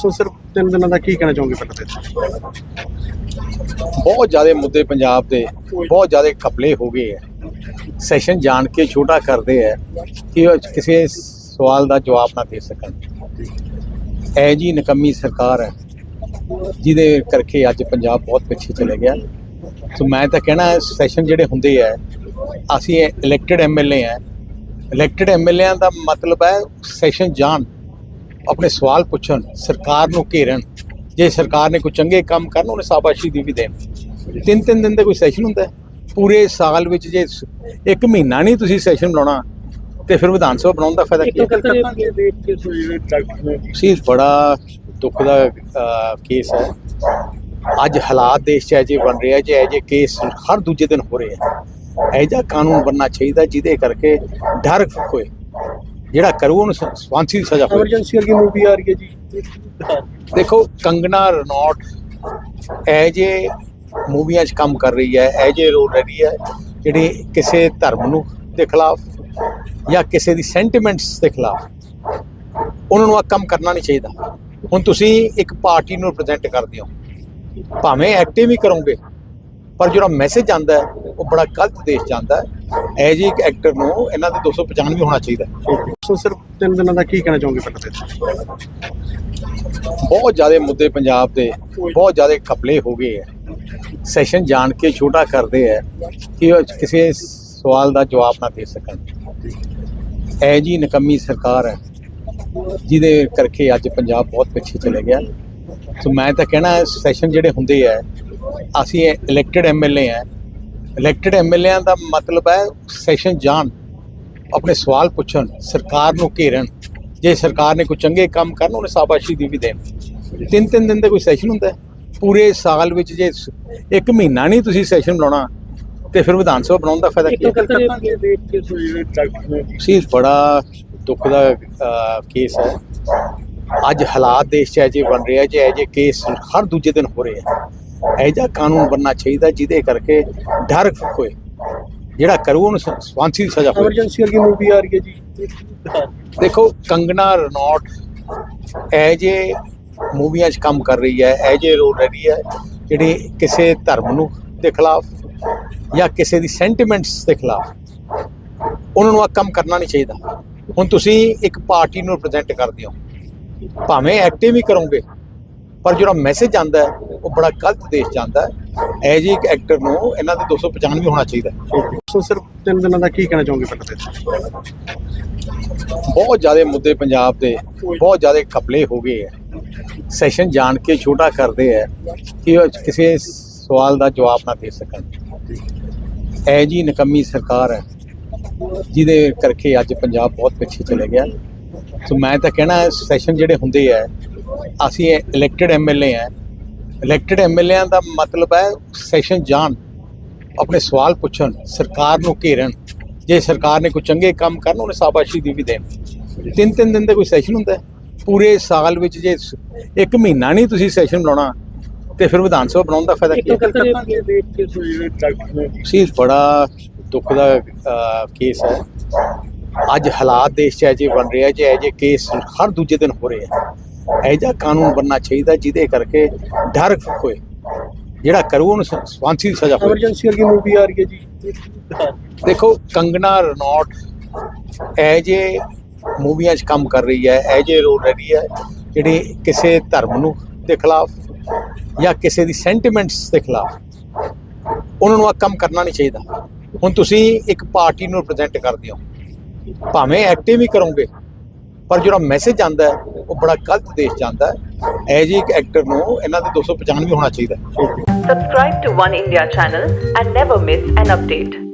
ਸੋ ਸਿਰਫ ਤਿੰਨ ਦਿਨਾਂ ਦਾ ਕੀ ਕਹਿਣਾ ਚਾਹੋਗੇ ਪਹਿਲਾਂ ਤੇ ਬਹੁਤ ਜ਼ਿਆਦਾ ਮੁੱਦੇ ਪੰਜਾਬ ਦੇ, ਬਹੁਤ ਜ਼ਿਆਦਾ ਕਪਲੇ ਹੋ ਗਏ ਹੈ। ਸੈਸ਼ਨ ਜਾਣ ਕੇ ਛੋਟਾ ਕਰਦੇ ਹੈ ਕਿ ਕਿਸੇ ਸਵਾਲ ਦਾ ਜਵਾਬ ਨਾ ਦੇ ਸਕਣ। ਐ ਜੀ ਨਕਮੀ ਸਰਕਾਰ ਹੈ, ਜਿਹਦੇ ਕਰਕੇ ਅੱਜ ਪੰਜਾਬ ਬਹੁਤ ਪਿੱਛੇ ਚਲੇ ਗਿਆ। ਸੋ ਮੈਂ ਤਾਂ ਕਹਿਣਾ ਸੈਸ਼ਨ ਜਿਹੜੇ ਹੁੰਦੇ ਹੈ, ਅਸੀਂ ਇਲੈਕਟਿਡ ਐਮਐਲਏ ਹੈ। ਇਲੈਕਟਿਡ ਐਮਐਲਏਆਂ ਦਾ ਮਤਲਬ ਹੈ ਸੈਸ਼ਨ ਜਾਣ। ਆਪਣੇ ਸਵਾਲ ਪੁੱਛਣ ਸਰਕਾਰ ਨੂੰ ਘੇਰਨ। ਜੇ ਸਰਕਾਰ ਨੇ ਕੋਈ ਚੰਗੇ ਕੰਮ ਕਰਨ ਉਹਨੇ ਸ਼ਾਬਾਸ਼ੀ ਦੀ ਵੀ ਦੇਣ। ਤਿੰਨ ਤਿੰਨ ਦਿਨ ਦਾ ਕੋਈ ਸੈਸ਼ਨ ਹੁੰਦਾ। ਪੂਰੇ ਸਾਲ ਵਿੱਚ ਜੇ ਇੱਕ ਮਹੀਨਾ ਨਹੀਂ ਤੁਸੀਂ ਸੈਸ਼ਨ ਬਣਾਉਣਾ ਤੇ ਫਿਰ ਵਿਧਾਨ ਸਭਾ ਬਣਾਉਣ ਦਾ ਫਾਇਦਾ ਕੀ ਸੋ ਬੜਾ ਦੁੱਖ ਦਾ ਕੇਸ ਹੈ। ਅੱਜ ਹਾਲਾਤ ਦੇਸ਼ 'ਚ ਅਜੇ ਬਣ ਰਿਹਾ ਜੇ ਅਜੇ ਕੇਸ ਹਰ ਦੂਜੇ ਦਿਨ ਹੋ ਰਹੇ ਹੈ ਇਹ ਜਿਹਾ ਕਾਨੂੰਨ ਬਣਨਾ ਚਾਹੀਦਾ ਜਿਹਦੇ ਕਰਕੇ ਡਰ ਹੋਏ। ਜਿਹੜਾ ਕਰੂ ਉਹਨੂੰ ਸ- ਫਾਂਸੀ ਦੀ ਸਜ਼ਾ ਹੋਵੇ ਐਮਰਜੈਂਸੀ ਵਾਲੀ ਮੂਵੀ ਆ ਰਹੀ ਹੈ ਜੀ। ਦੇਖੋ ਕੰਗਨਾ ਰਣੌਟ ਇਹ ਜੇ ਮੂਵੀਆਂ 'ਚ ਕੰਮ ਕਰ ਰਹੀ ਹੈ ਇਹ ਜੇ ਰੋਲ ਰਹੀ ਹੈ ਜਿਹੜੀ ਕਿਸੇ ਧਰਮ ਨੂੰ ਦੇ ਖਿਲਾਫ ਜਾਂ ਕਿਸੇ ਦੀ ਸੈਂਟੀਮੈਂਟਸ ਦੇ ਖਿਲਾਫ ਉਹਨਾਂ ਨੂੰ ਆ ਕੰਮ ਕਰਨਾ ਨਹੀਂ ਚਾਹੀਦਾ। ਹੁਣ ਤੁਸੀਂ ਇੱਕ ਪਾਰਟੀ ਨੂੰ ਰਿਪਰੈਜ਼ੈਂਟ ਕਰਦੇ ਹੋ ਭਾਵੇਂ ਐਕਟਿਵ ਹੀ ਕਰੋਗੇ ਪਰ ਜਿਹੜਾ ਮੈਸੇਜ ਆਂਦਾ ਹੈ ਉਹ ਬੜਾ ਗਲਤ ਦੇਸ਼ ਜਾਂਦਾ ਹੈ। ਇਹ ਜੀ ਇੱਕ ਐਕਟਰ ਨੂੰ ਇਹਨਾਂ ਦੇ 295 ਵੀ ਹੋਣਾ ਚਾਹੀਦਾ। ਸੋ ਸਿਰਫ ਤਿੰਨ ਦਿਨਾਂ ਦਾ ਕੀ ਕਹਿਣਾ ਚਾਹੋਗੇ ਪਹਿਲਾਂ ਤੇ? ਬਹੁਤ ਜ਼ਿਆਦਾ ਮੁੱਦੇ ਪੰਜਾਬ ਦੇ ਬਹੁਤ ਜ਼ਿਆਦਾ ਕਪਲੇ ਹੋ ਗਏ ਹੈ। ਸੈਸ਼ਨ ਜਾਣ ਕੇ ਛੋਟਾ ਕਰਦੇ ਹੈ ਕਿ ਕਿਸੇ ਸਵਾਲ ਦਾ ਜਵਾਬ ਨਾ ਦੇ ਸਕਣ। ਐ ਜੀ ਨਕਮੀ ਸਰਕਾਰ ਹੈ ਜਿਹਦੇ ਕਰਕੇ ਅੱਜ ਪੰਜਾਬ ਬਹੁਤ ਪਿੱਛੇ ਚਲੇ ਗਿਆ। ਸੋ ਮੈਂ ਤਾਂ ਕਹਿਣਾ ਸੈਸ਼ਨ ਜਿਹੜੇ ਹੁੰਦੇ ਹੈ ਅਸੀਂ ਇਲੈਕਟਿਡ ਐਮਐਲਏ ਹੈ। ਇਲੈਕਟਿਡ ਐਮਐਲਏਆਂ ਦਾ ਮਤਲਬ ਹੈ ਸੈਸ਼ਨ ਜਾਣ ਆਪਣੇ ਸਵਾਲ ਪੁੱਛਣ ਸਰਕਾਰ ਨੂੰ ਘੇਰਨ। ਜੇ ਸਰਕਾਰ ਨੇ ਕੋਈ ਚੰਗੇ ਕੰਮ ਕਰਨ ਉਹਨੇ ਸ਼ਾਬਾਸ਼ੀ ਦੀ ਵੀ ਦੇਣ। ਤਿੰਨ ਤਿੰਨ ਦਿਨ ਦਾ ਕੋਈ ਸੈਸ਼ਨ ਹੁੰਦਾ। ਪੂਰੇ ਸਾਲ ਵਿੱਚ ਜੇ ਇੱਕ ਮਹੀਨਾ ਨਹੀਂ ਤੁਸੀਂ ਸੈਸ਼ਨ ਬਣਾਉਣਾ ਤੇ ਫਿਰ ਵਿਧਾਨ ਸਭਾ ਬਣਾਉਣ ਦਾ ਫਾਇਦਾ ਕੀ ਸੋ ਬੜਾ ਦੁੱਖ ਦਾ ਕੇਸ ਹੈ। ਅੱਜ ਹਾਲਾਤ ਦੇਸ਼ 'ਚ ਅਜੇ ਬਣ ਰਿਹਾ ਜੇ ਅਜੇ ਕੇਸ ਹਰ ਦੂਜੇ ਦਿਨ ਹੋ ਰਹੇ ਹੈ ਇਹ ਜਿਹਾ ਕਾਨੂੰਨ ਬਣਨਾ ਚਾਹੀਦਾ ਜਿਹਦੇ ਕਰਕੇ ਡਰ ਹੋਏ। ਜਿਹੜਾ ਕਰੂ ਉਹਨੂੰ ਸ- ਫਾਂਸੀ ਦੀ ਸਜ਼ਾ ਹੋਵੇ ਐਮਰਜੈਂਸੀ ਵਾਲੀ ਮੂਵੀ ਆ ਰਹੀ ਹੈ ਜੀ। ਦੇਖੋ ਕੰਗਨਾ ਰਣੌਟ ਇਹ ਜੇ ਮੂਵੀਆਂ 'ਚ ਕੰਮ ਕਰ ਰਹੀ ਹੈ ਇਹ ਜੇ ਰੋਲ ਰਹੀ ਹੈ ਜਿਹੜੀ ਕਿਸੇ ਧਰਮ ਨੂੰ ਦੇ ਖਿਲਾਫ ਜਾਂ ਕਿਸੇ ਦੀ ਸੈਂਟੀਮੈਂਟਸ ਦੇ ਖਿਲਾਫ ਉਹਨਾਂ ਨੂੰ ਆ ਕੰਮ ਕਰਨਾ ਨਹੀਂ ਚਾਹੀਦਾ। ਹੁਣ ਤੁਸੀਂ ਇੱਕ ਪਾਰਟੀ ਨੂੰ ਰਿਪਰੈਜ਼ੈਂਟ ਕਰਦੇ ਹੋ। ਭਾਵੇਂ ਐਕਟਿਵ ਹੀ ਕਰੋਗੇ ਪਰ ਜਿਹੜਾ ਮੈਸੇਜ ਆਂਦਾ ਹੈ ਉਹ ਬੜਾ ਗਲਤ ਦੇਸ਼ ਜਾਂਦਾ ਹੈ। ਇਹ ਜੀ ਇੱਕ ਐਕਟਰ ਨੂੰ ਇਹਨਾਂ ਦੇ 295 ਵੀ ਹੋਣਾ ਚਾਹੀਦਾ। ਸੋ ਸਿਰਫ ਤਿੰਨ ਦਿਨਾਂ ਦਾ ਕੀ ਕਹਿਣਾ ਚਾਹੋਗੇ ਤੇ ਬਹੁਤ ਜ਼ਿਆਦਾ ਮੁੱਦੇ ਪੰਜਾਬ ਦੇ ਬਹੁਤ ਜ਼ਿਆਦਾ ਕਪਲੇ ਹੋ ਗਏ ਹੈ। ਸੈਸ਼ਨ ਜਾਣ ਕੇ ਛੋਟਾ ਕਰਦੇ ਹੈ ਕਿ ਕਿਸੇ ਸਵਾਲ ਦਾ ਜਵਾਬ ਨਾ ਦੇ ਸਕਣ। ਇਹ ਜੀ ਨਕਮੀ ਸਰਕਾਰ ਹੈ ਜਿਹਦੇ ਕਰਕੇ ਅੱਜ ਪੰਜਾਬ ਬਹੁਤ ਪਿੱਛੇ ਚਲੇ ਗਿਆ। ਸੋ ਮੈਂ ਤਾਂ ਕਹਿਣਾ ਸੈਸ਼ਨ ਜਿਹੜੇ ਹੁੰਦੇ ਹੈ ਅਸੀਂ ਇਲੈਕਟਿਡ ਐਮਐਲਏ ਹੈ। ਇਲੈਕਟਿਡ ਐਮਐਲਏਆਂ ਦਾ ਮਤਲਬ ਹੈ ਸੈਸ਼ਨ ਜਾਣ ਆਪਣੇ ਸਵਾਲ ਪੁੱਛਣ ਸਰਕਾਰ ਨੂੰ ਘੇਰਨ। ਜੇ ਸਰਕਾਰ ਨੇ ਕੋਈ ਚੰਗੇ ਕੰਮ ਕਰਨ ਉਹਨੇ ਸ਼ਾਬਾਸ਼ੀ ਦੀ ਵੀ ਦੇਣ। ਤਿੰਨ ਤਿੰਨ ਦਿਨ ਦਾ ਕੋਈ ਸੈਸ਼ਨ ਹੁੰਦਾ। ਪੂਰੇ ਸਾਲ ਵਿੱਚ ਜੇ ਇੱਕ ਮਹੀਨਾ ਨਹੀਂ ਤੁਸੀਂ ਸੈਸ਼ਨ ਬਣਾਉਣਾ ਤੇ ਫਿਰ ਵਿਧਾਨ ਸਭਾ ਬਣਾਉਣ ਦਾ ਫਾਇਦਾ ਕੀ ਹੈ? ਸੋ ਬੜਾ ਦੁੱਖ ਦਾ ਕੇਸ ਹੈ। ਅੱਜ ਹਾਲਾਤ ਦੇਸ਼ 'ਚ ਅਜੇ ਬਣ ਰਿਹਾ ਜੇ ਅਜੇ ਕੇਸ ਹਰ ਦੂਜੇ ਦਿਨ ਹੋ ਰਹੇ ਇਹ ਜਿਹਾ ਕਾਨੂੰਨ ਬਣਨਾ ਚਾਹੀਦਾ ਜਿਹਦੇ ਕਰਕੇ ਡਰ ਹੋਏ। ਜਿਹੜਾ ਕਰੂ ਉਹਨੂੰ ਸ- ਫਾਂਸੀ ਦੀ ਸਜ਼ਾ ਹੋਵੇ ਐਮਰਜੈਂਸੀ ਵਾਲੀ ਮੂਵੀ ਆ ਰਹੀ ਹੈ ਜੀ। ਦੇਖੋ ਕੰਗਨਾ ਰਣੌਟ ਇਹ ਜੇ ਮੂਵੀਆਂ 'ਚ ਕੰਮ ਕਰ ਰਹੀ ਹੈ ਇਹ ਜੇ ਰੋਲ ਰਹੀ ਹੈ ਜਿਹੜੀ ਕਿਸੇ ਧਰਮ ਨੂੰ ਦੇ ਖਿਲਾਫ ਜਾਂ ਕਿਸੇ ਦੀ ਸੈਂਟੀਮੈਂਟਸ ਦੇ ਖਿਲਾਫ ਉਹਨਾਂ ਨੂੰ ਆ ਕੰਮ ਕਰਨਾ ਨਹੀਂ ਚਾਹੀਦਾ। ਹੁਣ ਤੁਸੀਂ ਇੱਕ ਪਾਰਟੀ ਨੂੰ ਰਿਪਰੈਜ਼ੈਂਟ ਕਰਦੇ ਹੋ। ਭਾਵੇਂ ਐਕਟਿਵ ਵੀ ਕਰੋਗੇ, ਪਰ ਜਿਹੜਾ ਮੈਸੇਜ ਆਂਦਾ ਹੈ, ਉਹ ਬੜਾ ਗਲਤ ਦੇਸ਼ ਜਾਂਦਾ ਹੈ ਇਹ ਜੀ ਇੱਕ ਐਕਟਰ ਨੂੰ ਇਹਨਾਂ ਦੇ 295 ਵੀ ਹੋਣਾ ਚਾਹੀਦਾ ਹੈ Subscribe to One India channel and never miss an.